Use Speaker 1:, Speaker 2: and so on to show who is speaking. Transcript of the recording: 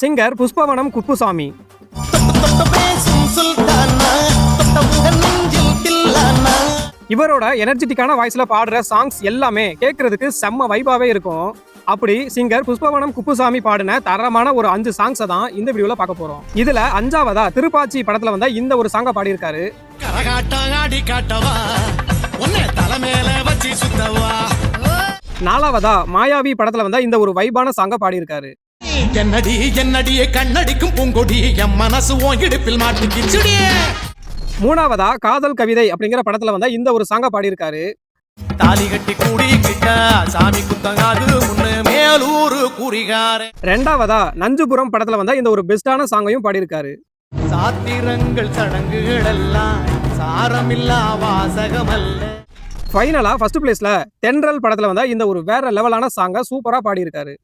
Speaker 1: Singer Pushpavanam Kuppusamy. இவரோட எனர்ஜெட்டிக்கான வாய்ஸ்ல பாடுற சாங்ஸ் எல்லாமே கேட்கறதுக்கு செம்ம வைபாவே இருக்கும். அப்படி சிங்கர் புஷ்பவனம் குப்புசாமி பாடின தரமான ஒரு அஞ்சு சாங்ஸை தான் இந்த வீடியோவில் பார்க்க போகிறோம் இதில் அஞ்சாவதா திருப்பாச்சி படத்தில் வந்த இந்த ஒரு சாங்கை பாடியிருக்காரு. நாலாவதா மாயாவி படத்தில் வந்த இந்த ஒரு வைபான சாங்கை பாடியிருக்காரு.
Speaker 2: என்னடி என்னடி கண்ணடிக்கும் பூங்கொடி என் மனசு உன் இடுப்பில் மாட்டிக்கிச்சுடி
Speaker 1: மூணாவதா காதல் கவிதை அப்படிங்கிற படத்துல வந்த இந்த ஒரு சாங்கை பாடியிருக்காரு.
Speaker 2: தாலி கட்டி கூடிக்கிட்ட சாமி குத்தங்காது முன்னு மேலூரு குறிகாரே.
Speaker 1: ரெண்டாவதா நஞ்சுபுரம் படத்துல வந்த இந்த ஒரு பெஸ்டான சாங்கையும் பாடியிருக்காரு.
Speaker 2: சாத்திரங்கள் சடங்குகள் எல்லாம் சாரமில்லா வாசகமல்ல.
Speaker 1: ஃபைனலாக ஃபர்ஸ்ட் பிளேஸ்ல தென்றல் படத்துல வந்தால் இந்த ஒரு வேற லெவலான சாங்கை சூப்பரா பாடியிருக்காரு.